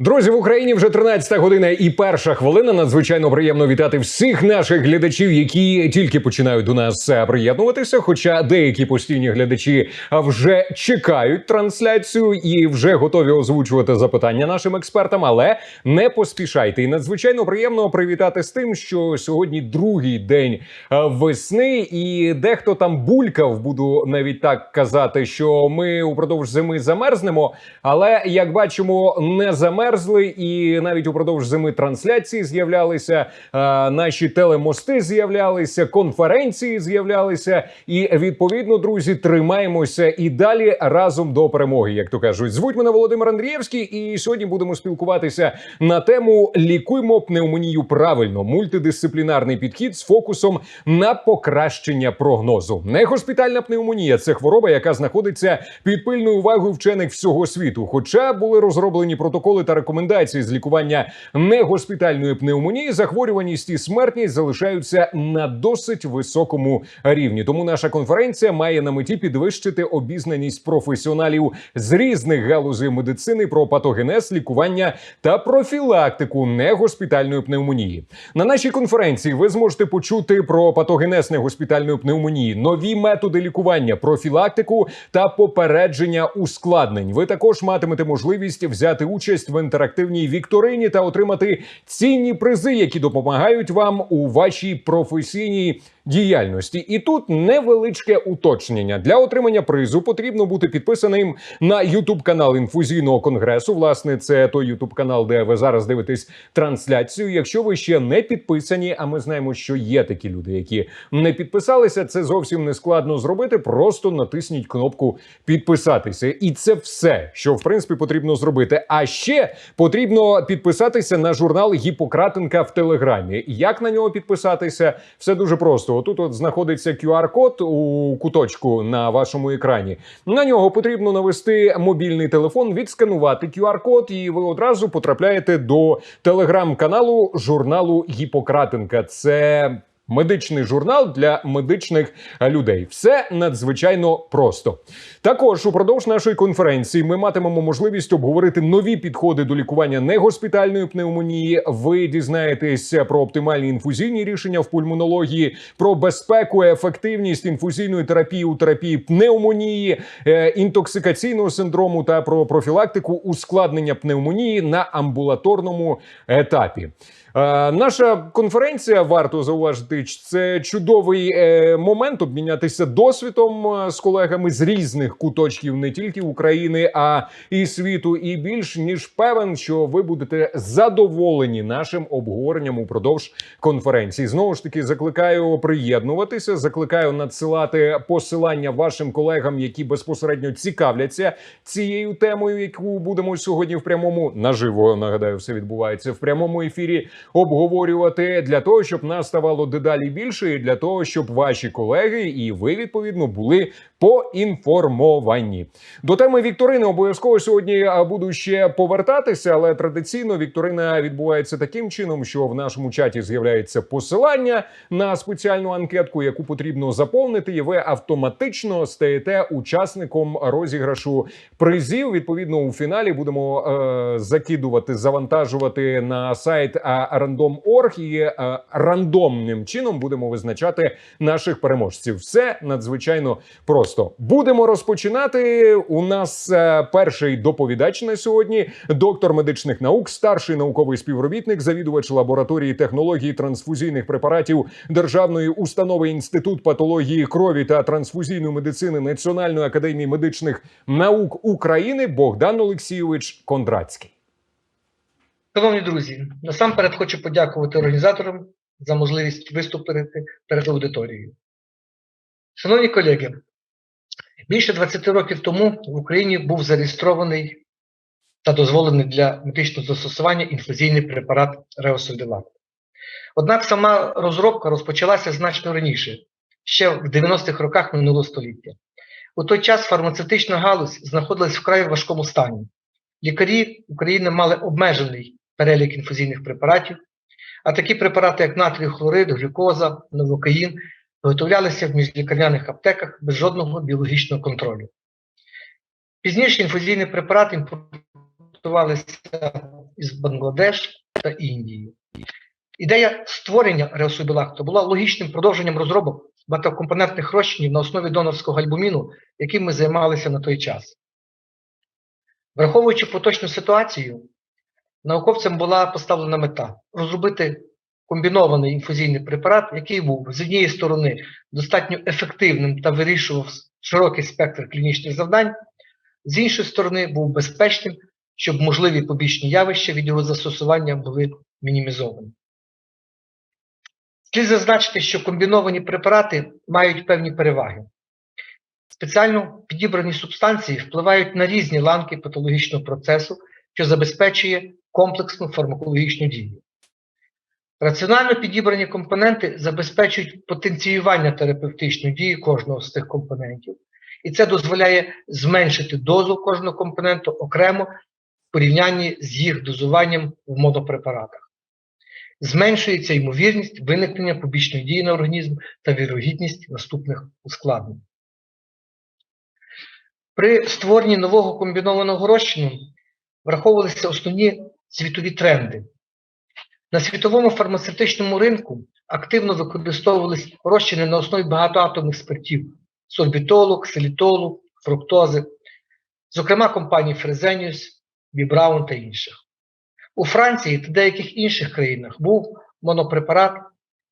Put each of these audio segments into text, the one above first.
Друзі, в Україні вже 13 година і перша хвилина. Надзвичайно приємно вітати всіх наших глядачів, які тільки починають до нас е, приєднуватися. Хоча деякі постійні глядачі вже чекають трансляцію і вже готові озвучувати запитання нашим експертам. Але не поспішайте. І надзвичайно приємно привітати з тим, що сьогодні другий день е, весни, і дехто там булькав, буду навіть так казати, що ми упродовж зими замерзнемо. Але як бачимо, не замерзли, і навіть упродовж зими трансляції з'являлися, е, наші телемости з'являлися, конференції з'являлися. І відповідно, друзі, тримаємося і далі разом до перемоги. Як то кажуть, звуть мене Володимир Андрієвський, і сьогодні будемо спілкуватися на тему лікуймо пневмонію правильно. Мультидисциплінарний підхід з фокусом на покращення прогнозу. Негоспітальна пневмонія це хвороба, яка знаходиться під пильною увагою вчених всього світу. Хоча були розроблені протоколи та рекомендації з лікування негоспітальної пневмонії, захворюваність і смертність залишаються на досить високому рівні. Тому наша конференція має на меті підвищити обізнаність професіоналів з різних галузей медицини про патогенез, лікування та профілактику негоспітальної пневмонії. На нашій конференції ви зможете почути про патогенез негоспітальної пневмонії, нові методи лікування, профілактику та попередження ускладнень. Ви також матимете можливість взяти участь в інтерактивній вікторині та отримати цінні призи, які допомагають вам у вашій професійній діяльності. І тут невеличке уточнення для отримання призу потрібно бути підписаним на YouTube канал інфузійного конгресу. Власне, це той YouTube канал, де ви зараз дивитесь трансляцію. Якщо ви ще не підписані, а ми знаємо, що є такі люди, які не підписалися. Це зовсім не складно зробити. Просто натисніть кнопку підписатися, і це все, що в принципі потрібно зробити. А ще потрібно підписатися на журнал Гіппократенка в Телеграмі. Як на нього підписатися? Все дуже просто. Отут от знаходиться QR-код у куточку на вашому екрані. На нього потрібно навести мобільний телефон, відсканувати QR-код, і ви одразу потрапляєте до телеграм-каналу журналу Гіппократенка. Це Медичний журнал для медичних людей все надзвичайно просто. Також упродовж нашої конференції ми матимемо можливість обговорити нові підходи до лікування негоспітальної пневмонії. Ви дізнаєтесь про оптимальні інфузійні рішення в пульмонології, про безпеку, ефективність інфузійної терапії у терапії пневмонії, е, інтоксикаційного синдрому та про профілактику ускладнення пневмонії на амбулаторному етапі. Е, наша конференція варто зауважити, це чудовий е, момент обмінятися досвідом е, з колегами з різних куточків, не тільки України, а і світу. І більш ніж певен, що ви будете задоволені нашим обговоренням упродовж конференції. Знову ж таки, закликаю приєднуватися, закликаю надсилати посилання вашим колегам, які безпосередньо цікавляться цією темою, яку будемо сьогодні в прямому наживо. Нагадаю, все відбувається в прямому ефірі обговорювати для того, щоб нас ставало дедалі більше, і для того, щоб ваші колеги і ви відповідно були поінформовані. До теми Вікторини обов'язково сьогодні буду ще повертатися, але традиційно Вікторина відбувається таким чином, що в нашому чаті з'являється посилання на спеціальну анкетку, яку потрібно заповнити, і ви автоматично стаєте учасником розіграшу призів. Відповідно, у фіналі будемо е, закидувати, завантажувати на сайт random.org і е, рандомним чином будемо визначати наших переможців. Все надзвичайно просто. Будемо розпочинати. У нас е, перший доповідач на сьогодні, доктор медичних наук, старший науковий співробітник, завідувач лабораторії технології трансфузійних препаратів Державної установи інститут патології крові та трансфузійної медицини Національної академії медичних наук України Богдан Олексійович Кондратський. Шановні друзі, насамперед хочу подякувати організаторам за можливість виступити перед аудиторією. Шановні колеги, більше 20 років тому в Україні був зареєстрований та дозволений для медичного застосування інфузійний препарат Реосольдилат. Однак сама розробка розпочалася значно раніше, ще в 90-х роках минулого століття. У той час фармацевтична галузь знаходилась в край важкому стані. Лікарі України мали обмежений перелік інфузійних препаратів, а такі препарати, як натрій хлорид, глюкоза, новокаїн, виготовлялися в міжлікарняних аптеках без жодного біологічного контролю. Пізніше інфузійні препарати імпортувалися із Бангладеш та Індії. Ідея створення реособілакту була логічним продовженням розробок багатокомпонентних розчинів на основі донорського альбуміну, яким ми займалися на той час. Враховуючи поточну ситуацію, науковцям була поставлена мета розробити комбінований інфузійний препарат, який був з однієї сторони достатньо ефективним та вирішував широкий спектр клінічних завдань, з іншої сторони, був безпечним, щоб можливі побічні явища від його застосування були мінімізовані. Слід зазначити, що комбіновані препарати мають певні переваги. Спеціально підібрані субстанції впливають на різні ланки патологічного процесу, що забезпечує комплексну фармакологічну дію. Раціонально підібрані компоненти забезпечують потенціювання терапевтичної дії кожного з цих компонентів, і це дозволяє зменшити дозу кожного компоненту окремо в порівнянні з їх дозуванням в монопрепаратах. Зменшується ймовірність виникнення побічної дії на організм та вірогідність наступних ускладнень. При створенні нового комбінованого розчину враховувалися основні світові тренди. На світовому фармацевтичному ринку активно використовувались розчини на основі багатоатомних спиртів сорбітолу, ксилітолу, фруктози, зокрема компанії Fresenius, Бібраун та інших. У Франції та деяких інших країнах був монопрепарат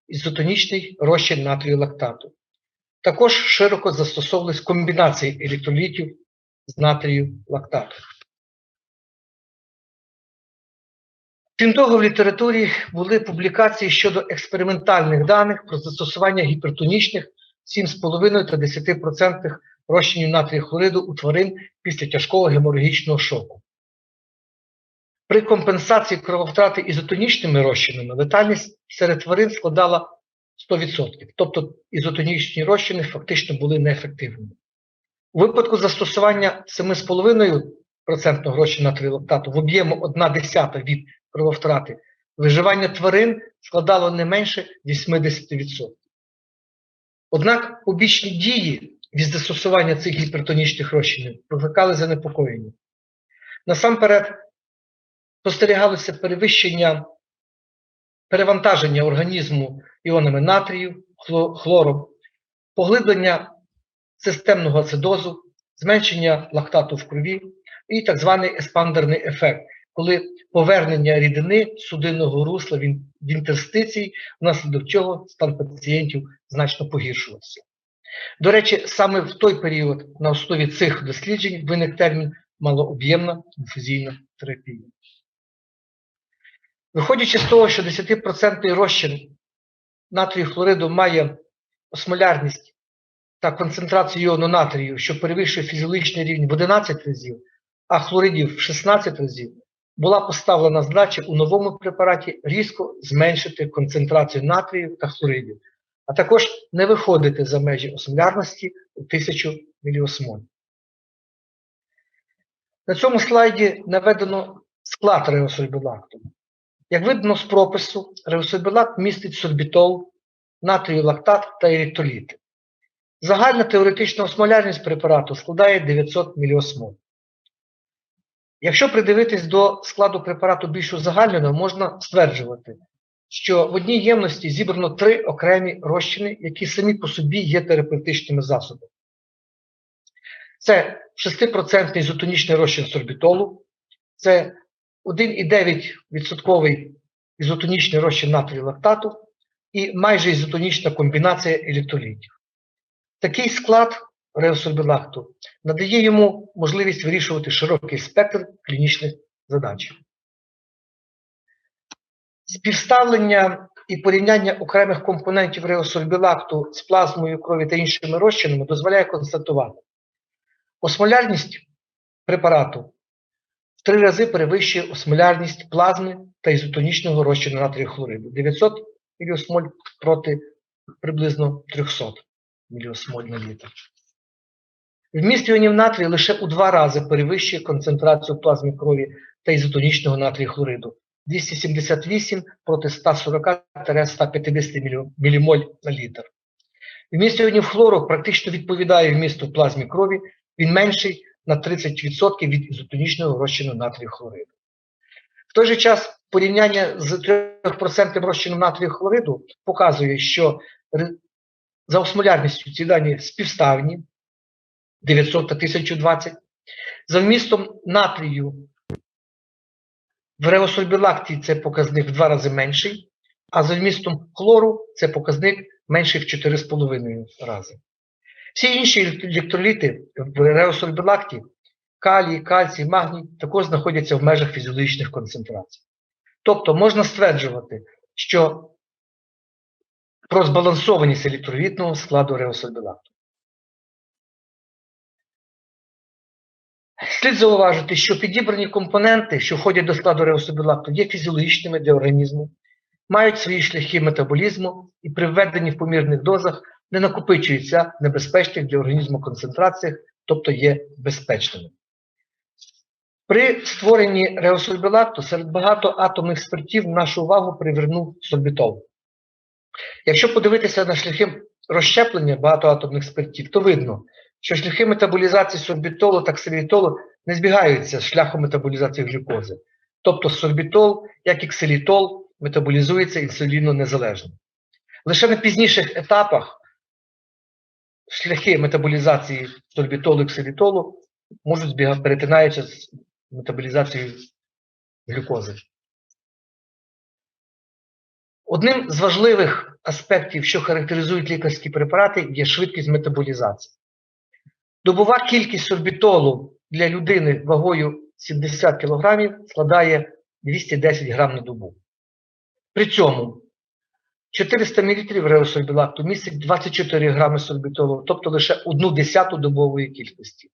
ізотонічний розчин натрію лактату. Також широко застосовувались комбінації електролітів з натрію лактату. Крім того, в літературі були публікації щодо експериментальних даних про застосування гіпертонічних 7,5 та 10% розчинів натрію хлориду у тварин після тяжкого геморагічного шоку. При компенсації крововтрати ізотонічними розчинами летальність серед тварин складала 100%, тобто ізотонічні розчини фактично були неефективними. У випадку застосування 7,5% розчину натрилактату в об'єму 1 десята від крововтрати, виживання тварин складало не менше 80%. Однак побічні дії від застосування цих гіпертонічних розчинів викликали занепокоєння. Насамперед, спостерігалося перевищення перевантаження організму іонами натрію, хлором, поглиблення системного ацидозу, зменшення лактату в крові і так званий еспандерний ефект, коли повернення рідини судинного русла в інтерстиції, внаслідок чого стан пацієнтів значно погіршувався. До речі, саме в той період на основі цих досліджень виник термін малооб'ємна інфузійна терапія. Виходячи з того, що 10% розчин натрію хлориду має осмолярність та концентрацію іону натрію, що перевищує фізіологічний рівень в 11 разів, а хлоридів в 16 разів, була поставлена задача у новому препараті різко зменшити концентрацію натрію та хлоридів, а також не виходити за межі осмолярності у 1000 міліосмоль. На цьому слайді наведено склад реосольбілакту. Як видно з пропису, реособілат містить сорбітол, натрію лактат та електроліти. Загальна теоретична осмолярність препарату складає 900 міліосмоль. Якщо придивитись до складу препарату більш узагальнено, можна стверджувати, що в одній ємності зібрано три окремі розчини, які самі по собі є терапевтичними засобами. Це 6% ізотонічний розчин сорбітолу, це 1,9% ізотонічний розчин натрію лактату і майже ізотонічна комбінація електролітів. Такий склад реосорбілакту надає йому можливість вирішувати широкий спектр клінічних задач. Співставлення і порівняння окремих компонентів реосорбілакту з плазмою крові та іншими розчинами дозволяє констатувати, осмолярність препарату в три рази перевищує осмолярність плазми та ізотонічного розчину натрію хлориду 900 міліосмоль проти приблизно 300 міліосмоль на літр. Вміст іонів натрію лише у два рази перевищує концентрацію плазми крові та ізотонічного натрію хлориду 278 проти 140-150 мілімоль на літр. Вміст іонів хлору практично відповідає вмісту плазмі крові, він менший на 30% від ізотонічного розчину натрію хлориду. В той же час порівняння з 3% розчином натрію хлориду показує, що за осмолярністю ці дані співставні 900 та 1020. За вмістом натрію в реосорбілакті це показник в два рази менший, а за вмістом хлору це показник менший в 4,5 рази. Всі інші електроліти в реосорбілакті калій, кальцій, магній також знаходяться в межах фізіологічних концентрацій. Тобто можна стверджувати, що про збалансованість електролітного складу реосорбілакту. Слід зауважити, що підібрані компоненти, що входять до складу реособілакту, є фізіологічними для організму, мають свої шляхи метаболізму і при введенні в помірних дозах не накопичуються в небезпечних для організму концентраціях, тобто є безпечними. При створенні реосорбілакту серед багатоатомних спиртів нашу увагу привернув сорбітол. Якщо подивитися на шляхи розщеплення багатоатомних спиртів, то видно, що шляхи метаболізації сорбітолу та ксилітолу не збігаються з шляхом метаболізації глюкози. Тобто сорбітол, як і ксилітол, метаболізується інсулінно незалежно. Лише на пізніших етапах шляхи метаболізації сорбітолу і ксилітолу можуть збігати, перетинаючи з метаболізацією глюкози. Одним з важливих аспектів, що характеризують лікарські препарати, є швидкість метаболізації. Добова кількість сорбітолу для людини вагою 70 кг складає 210 грам на добу. При цьому 400 мл реосорбілакту містить 24 грами сорбітолу, тобто лише одну десяту добової кількості.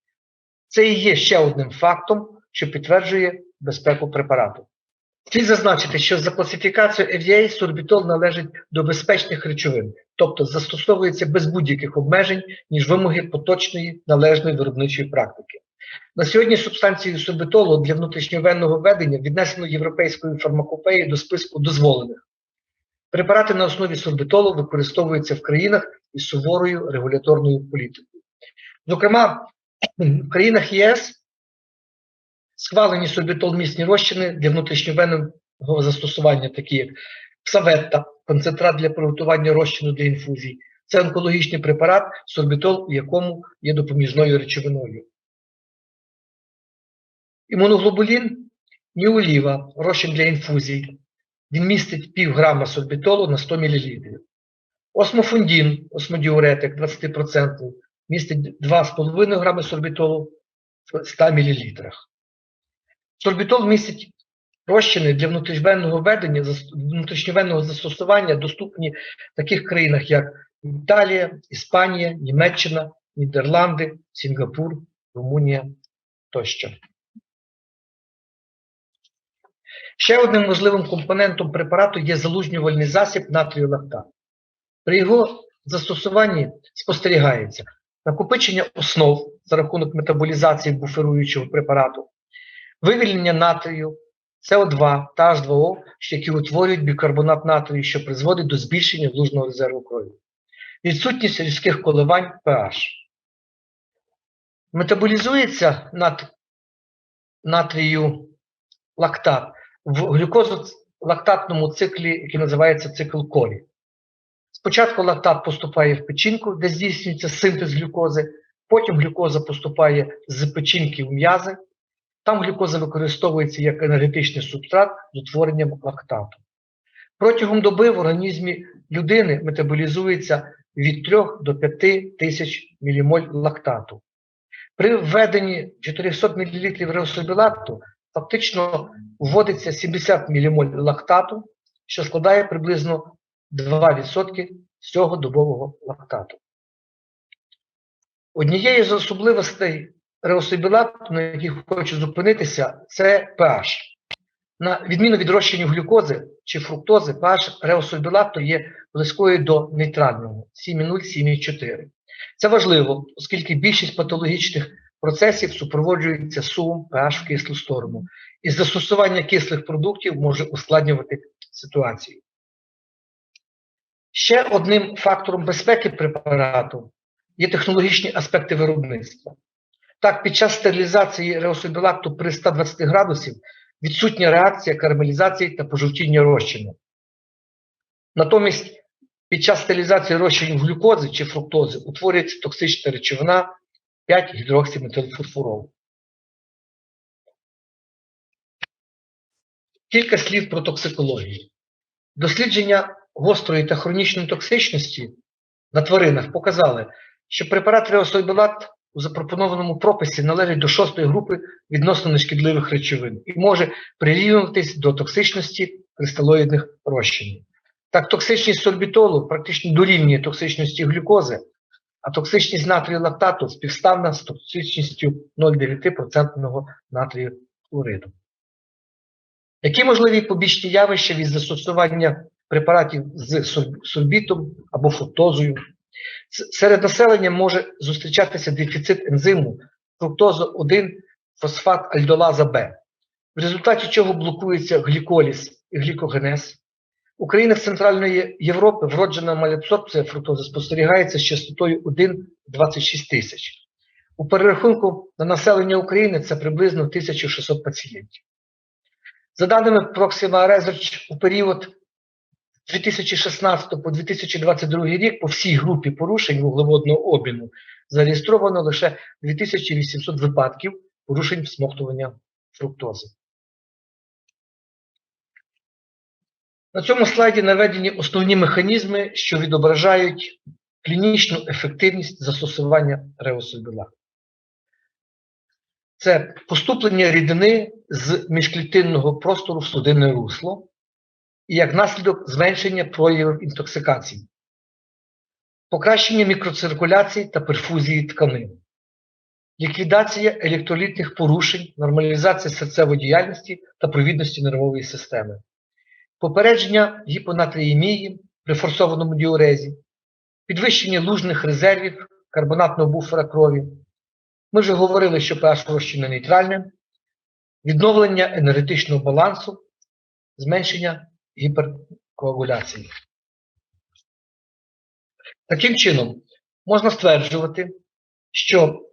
Це і є ще одним фактом, що підтверджує безпеку препарату. Слід зазначити, що за класифікацією FDA сорбітол належить до безпечних речовин, тобто застосовується без будь-яких обмежень, ніж вимоги поточної належної виробничої практики. На сьогодні субстанцію сорбітолу для внутрішньовенного введення віднесено європейською фармакопеєю до списку дозволених. Препарати на основі сорбітолу використовуються в країнах із суворою регуляторною політикою. Зокрема, в країнах ЄС схвалені сорбітол-місні розчини для внутрішньовенного застосування, такі як псаветта, концентрат для приготування розчину для інфузій. Це онкологічний препарат, сорбітол, у якому є допоміжною речовиною. Імуноглобулін Ніоліва, розчин для інфузій. Він містить пів грама сорбітолу на 100 мл. Осмофундін, осмодіуретик 20%, містить 2,5 грами сорбітолу в 100 мл. Сорбітол містить розчини для внутрішньовенного введення, зас- внутрішньовенного застосування доступні в таких країнах, як Італія, Іспанія, Німеччина, Нідерланди, Сінгапур, Румунія тощо. Ще одним важливим компонентом препарату є залужнювальний засіб натрію лактат. При його застосуванні спостерігається накопичення основ за рахунок метаболізації буферуючого препарату, вивільнення натрію, СО2 та H2O, які утворюють бікарбонат натрію, що призводить до збільшення лужного резерву крові. Відсутність різких коливань pH. Метаболізується нат... натрію лактат в глюкозолактатному циклі, який називається цикл колі. Спочатку лактат поступає в печінку, де здійснюється синтез глюкози, потім глюкоза поступає з печінки в м'язи. Там глюкоза використовується як енергетичний субстрат з утворенням лактату. Протягом доби в організмі людини метаболізується від 3 до 5 тисяч мілімоль лактату. При введенні 400 мл реосорбілакту фактично вводиться 70 мілімоль лактату, що складає приблизно 2% всього добового лактату. Однією з особливостей реособілакту, на яких хочу зупинитися, це pH. На відміну від розчинів глюкози чи фруктози, pH реосорбілакту є близькою до нейтрального 7,0-7,4. Це важливо, оскільки більшість патологічних процесів супроводжується сумом pH в кислу сторону, і застосування кислих продуктів може ускладнювати ситуацію. Ще одним фактором безпеки препарату є технологічні аспекти виробництва. Так, під час стерилізації реособілакту при 120 градусів відсутня реакція карамелізації та пожовтіння розчину. Натомість під час стабілізації розчинів глюкози чи фруктози утворюється токсична речовина 5-гідроксиметилфурфурол. Кілька слів про токсикологію. Дослідження гострої та хронічної токсичності на тваринах показали, що препарат реосойбелат у запропонованому прописі належить до шостої групи відносно нешкідливих речовин і може прирівнюватись до токсичності кристалоїдних розчинів. Так, токсичність сорбітолу практично дорівнює токсичності глюкози, а токсичність натрію лактату співставна з токсичністю 0,9% натрію хлориду. Які можливі побічні явища від застосування препаратів з сорб- сорбітом або фруктозою? Серед населення може зустрічатися дефіцит ензиму фруктоза 1 фосфат альдолаза Б, в результаті чого блокується гліколіз і глікогенез. У країнах Центральної Європи вроджена малябсорбція фруктози спостерігається з частотою 1,26 тисяч. У перерахунку на населення України це приблизно 1600 пацієнтів. За даними Proxima Research, у період 2016 по 2022 рік по всій групі порушень вуглеводного обміну зареєстровано лише 2800 випадків порушень всмоктування фруктози. На цьому слайді наведені основні механізми, що відображають клінічну ефективність застосування реосульбіла. Це поступлення рідини з міжклітинного простору в судинне русло і як наслідок зменшення проявів інтоксикації, покращення мікроциркуляції та перфузії тканин, ліквідація електролітних порушень, нормалізація серцевої діяльності та провідності нервової системи, попередження гіпонатріємії при форсованому діурезі, підвищення лужних резервів карбонатного буфера крові. Ми вже говорили, що pH розчину нейтральне, відновлення енергетичного балансу, зменшення гіперкоагуляції. Таким чином, можна стверджувати, що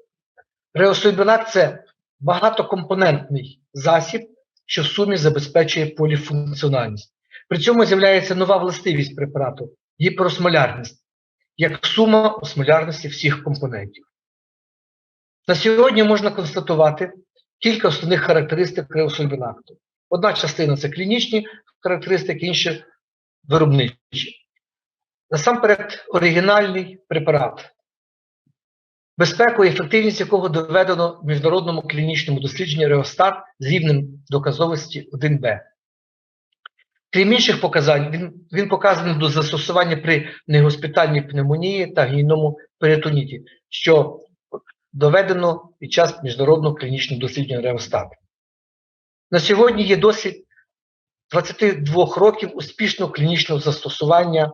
реосойбінат – це багатокомпонентний засіб, що в сумі забезпечує поліфункціональність. При цьому з'являється нова властивість препарату гіперосмолярність, як сума осмолярності всіх компонентів. На сьогодні можна констатувати кілька основних характеристик реосульбінакту. Одна частина це клінічні характеристики, інші виробничі. Насамперед, оригінальний препарат, безпеку і ефективність якого доведено в міжнародному клінічному дослідженні Реостат з рівнем доказовості 1Б. Крім інших показань, він, він показаний до застосування при негоспітальній пневмонії та гнійному перитоніті, що доведено під час міжнародного клінічного дослідження Реостат. На сьогодні є досвід 22 років успішного клінічного застосування,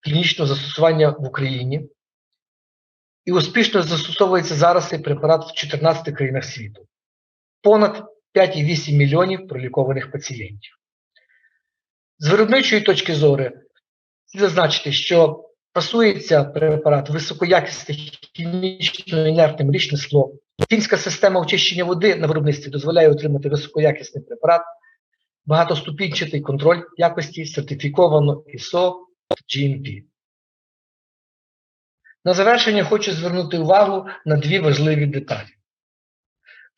клінічного застосування в Україні. І успішно застосовується зараз цей препарат в 14 країнах світу. Понад 5,8 мільйонів пролікованих пацієнтів. З виробничої точки зору, зазначити, що пасується препарат високоякісне хімічно інертне річне скло. Фінська система очищення води на виробництві дозволяє отримати високоякісний препарат, багатоступінчатий контроль якості сертифіковано ISO GMP. На завершення хочу звернути увагу на дві важливі деталі.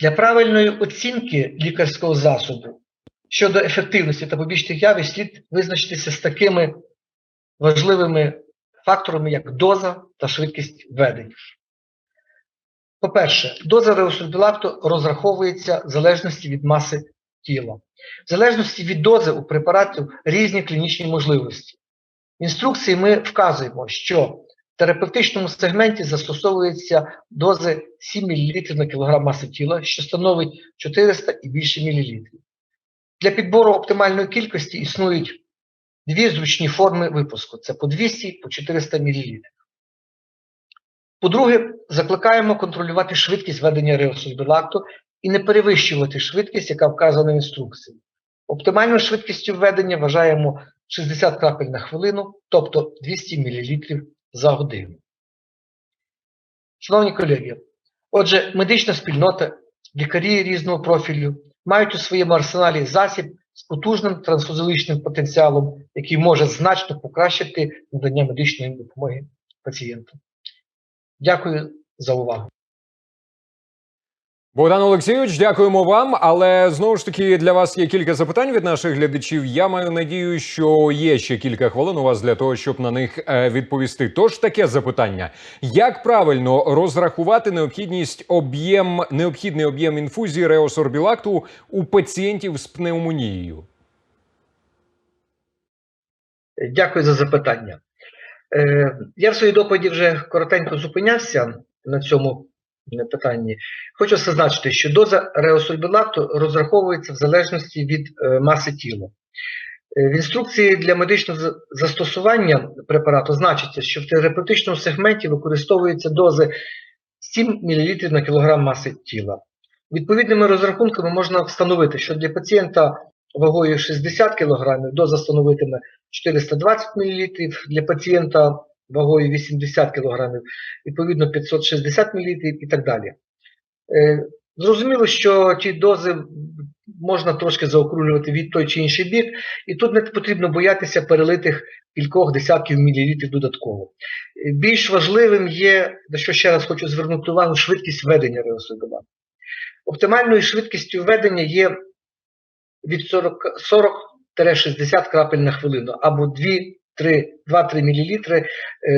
Для правильної оцінки лікарського засобу щодо ефективності та побічних явищ слід визначитися з такими важливими факторами, як доза та швидкість введення. По-перше, доза реосульбілакту розраховується в залежності від маси тіла. В залежності від дози у препаратів різні клінічні можливості. В інструкції ми вказуємо, що в терапевтичному сегменті застосовуються дози 7 мл на кілограм маси тіла, що становить 400 і більше мл. Для підбору оптимальної кількості існують дві зручні форми випуску: це по 200 по 400 мл. По-друге, закликаємо контролювати швидкість ведення реосульбілакту і не перевищувати швидкість, яка вказана в інструкції. Оптимальною швидкістю введення вважаємо 60 крапель на хвилину, тобто 200 мл за годину. Шановні колеги, отже, медична спільнота, лікарі різного профілю мають у своєму арсеналі засіб з потужним трансфузіологічним потенціалом, який може значно покращити надання медичної допомоги пацієнту. Дякую за увагу. Богдан Олексійович, дякуємо вам. Але знову ж таки для вас є кілька запитань від наших глядачів. Я маю надію, що є ще кілька хвилин у вас для того, щоб на них е, відповісти. Тож таке запитання: як правильно розрахувати необхідність об'єм необхідний об'єм інфузії реосорбілакту у пацієнтів з пневмонією? Дякую за запитання. Е, Я в своїй доповіді вже коротенько зупинявся на цьому питанні. Хочу зазначити, що доза реосульбілакту розраховується в залежності від е, маси тіла. Е, В інструкції для медичного застосування препарату значиться, що в терапевтичному сегменті використовуються дози 7 мл на кілограм маси тіла. Відповідними розрахунками можна встановити, що для пацієнта вагою 60 кг доза становитиме 420 мл, для пацієнта вагою 80 кг, відповідно 560 мл і так далі. Е, Зрозуміло, що ті дози можна трошки заокруглювати від той чи інший бік, і тут не потрібно боятися перелитих кількох десятків мілілітрів додатково. Е, Більш важливим є, на що ще раз хочу звернути увагу, швидкість ведення реосудова. Оптимальною швидкістю ведення є від 40 40-60 крапель на хвилину або 2-3 мл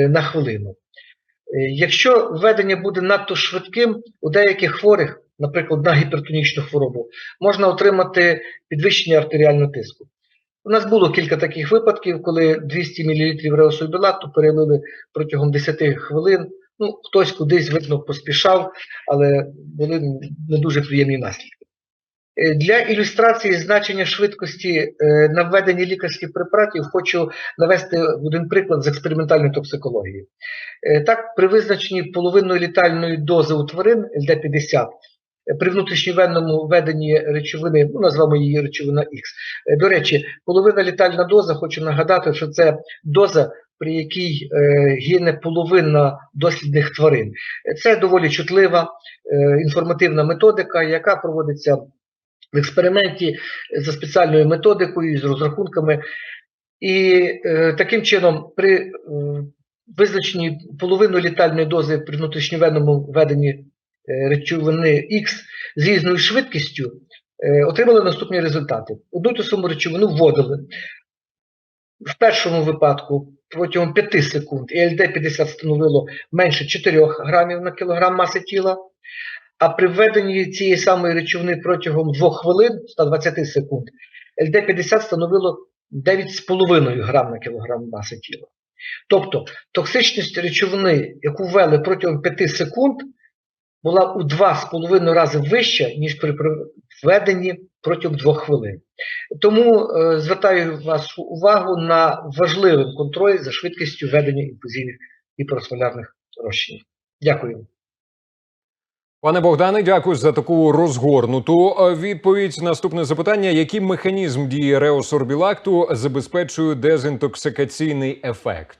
на хвилину. Е, Якщо введення буде надто швидким, у деяких хворих, наприклад, на гіпертонічну хворобу, можна отримати підвищення артеріального тиску. У нас було кілька таких випадків, коли 200 мл реосульбілакту перелили протягом 10 хвилин. Ну, хтось кудись, видно, поспішав, але були не дуже приємні наслідки. Е, Для ілюстрації значення швидкості е, на введенні лікарських препаратів хочу навести один приклад з експериментальної токсикології. Е, Так, при визначенні половинної літальної дози у тварин ЛД-50 е, при внутрішньовенному введенні речовини, ну назвемо її речовина Х. До речі, половина літальна доза, хочу нагадати, що це доза, при якій гине половина дослідних тварин. Це доволі чутлива інформативна методика, яка проводиться в експерименті за спеціальною методикою з розрахунками. І е, таким чином, при е, визначенні половини літальної дози при внутрішньовенному введенні е, речовини Х з різною швидкістю, е, отримали наступні результати. Одну ту саму речовину вводили. В першому випадку протягом 5 секунд і ЛД-50 становило менше 4 грамів на кілограм маси тіла. А при введенні цієї самої речовини протягом 2 хвилин 120 секунд ЛД-50 становило 9,5 грам на кілограм маси тіла. Тобто токсичність речовини, яку ввели протягом 5 секунд, була у 2,5 рази вища, ніж при введенні протягом 2 хвилин. Тому е, звертаю вашу увагу на важливий контроль за швидкістю введення інфузійних гіперосмолярних розчинів. Дякую. Пане Богдане, дякую за таку розгорнуту е, відповідь. Наступне запитання: який механізм дії реосорбілакту забезпечує дезінтоксикаційний ефект?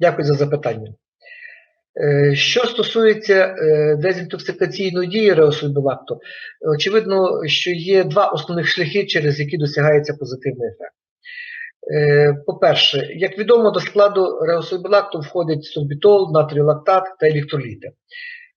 Дякую за запитання. Е, Що стосується е, дезінтоксикаційної дії реосульбілакту, очевидно, що є два основних шляхи, через які досягається позитивний ефект. Е, По-перше, як відомо, до складу реосульбілакту входять сорбітол, натріолактат та електроліти.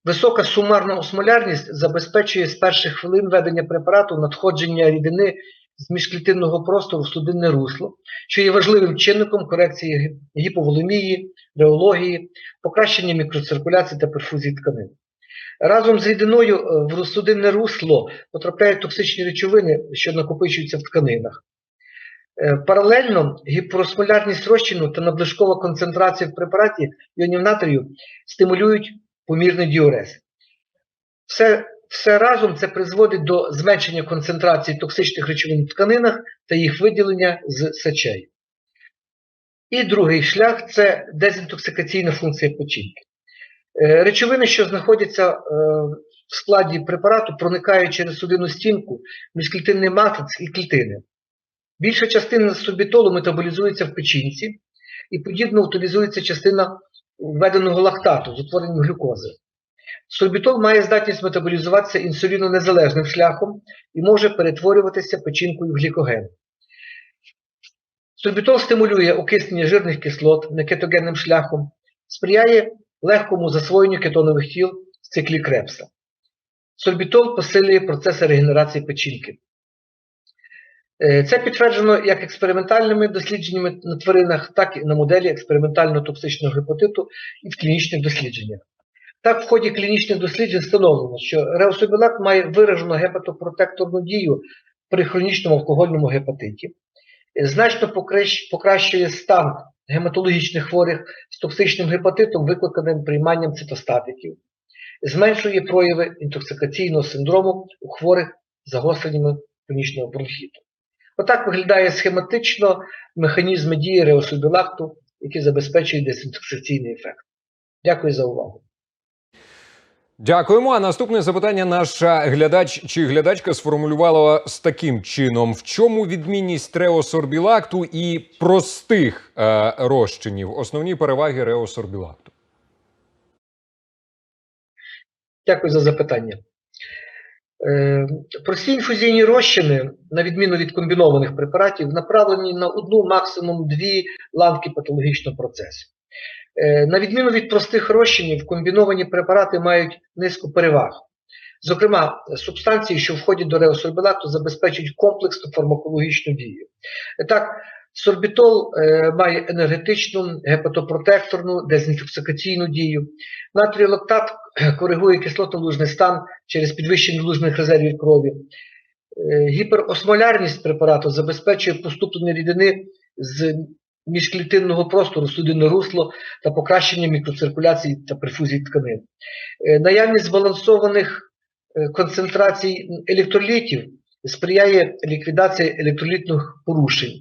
Висока сумарна осмолярність забезпечує з перших хвилин ведення препарату надходження рідини з міжклітинного простору в судинне русло, що є важливим чинником корекції гіповолемії, реології, покращення мікроциркуляції та перфузії тканин. Разом з рідиною е, в судинне русло потрапляють токсичні речовини, що накопичуються в тканинах. Е, Паралельно гіперосмолярність розчину та надлишкова концентрація в препараті іонів натрію стимулюють помірний діурез. Все, все разом це призводить до зменшення концентрації токсичних речовин в тканинах та їх виділення з сечей. І другий шлях це дезінтоксикаційна функція печінки. Е, Речовини, що знаходяться е, в складі препарату, проникають через судинну стінку, міжклітинний матриць і клітини. Більша частина субітолу метаболізується в печінці і подібно утилізується частина введеного лактату з утворенням глюкози. Сорбітол має здатність метаболізуватися інсулінонезалежним шляхом і може перетворюватися печінкою в глікоген. Сорбітол стимулює окиснення жирних кислот некетогенним шляхом, сприяє легкому засвоєнню кетонових тіл в циклі Крепса. Сорбітол посилює процеси регенерації печінки. Е, Це підтверджено як експериментальними дослідженнями на тваринах, так і на моделі експериментального токсичного гепатиту і в клінічних дослідженнях. Так, в ході клінічних досліджень встановлено, що реособілак має виражену гепатопротекторну дію при хронічному алкогольному гепатиті, е, значно покращує стан гематологічних хворих з токсичним гепатитом, викликаним прийманням цитостатиків, зменшує прояви інтоксикаційного синдрому у хворих з загостреннями хронічного бронхіту. Отак виглядає схематично механізм дії реособілакту, який забезпечує дезінтоксикаційний ефект. Дякую за увагу. Дякуємо. А наступне запитання наша глядач чи глядачка сформулювала з таким чином: в чому відмінність реосорбілакту і простих е, розчинів? Основні переваги реосорбілакту. Дякую за запитання. Е, Прості інфузійні розчини, на відміну від комбінованих препаратів, направлені на одну, максимум дві ланки патологічного процесу. Е, На відміну від простих розчинів, комбіновані препарати мають низку переваг. Зокрема, субстанції, що входять до реосорбілакту, забезпечують комплексну фармакологічну дію. Так, сорбітол е, має енергетичну, гепатопротекторну, дезінтоксикаційну дію. Натріолактат коригує кислотно-лужний стан через підвищення лужних резервів крові. Е, Гіперосмолярність препарату забезпечує поступлення рідини з міжклітинного простору, судинне русло та покращення мікроциркуляції та перфузії тканин. Е, Наявність збалансованих е, концентрацій електролітів сприяє ліквідації електролітних порушень.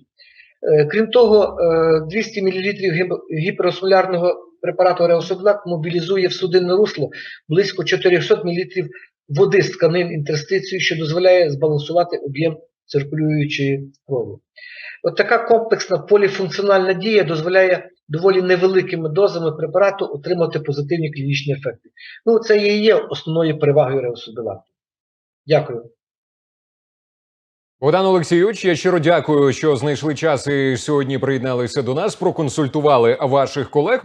Крім того, е, 200 мл гіперосмолярного препарату Реособлак мобілізує в судинне русло близько 400 мл води з тканин інтерстицію, що дозволяє збалансувати об'єм циркулюючої крові. От така комплексна поліфункціональна дія дозволяє доволі невеликими дозами препарату отримати позитивні клінічні ефекти. Ну, це і є основною перевагою реособілакту. Дякую. Богдан Олексійович, я щиро дякую, що знайшли час і сьогодні приєдналися до нас. Проконсультували ваших колег.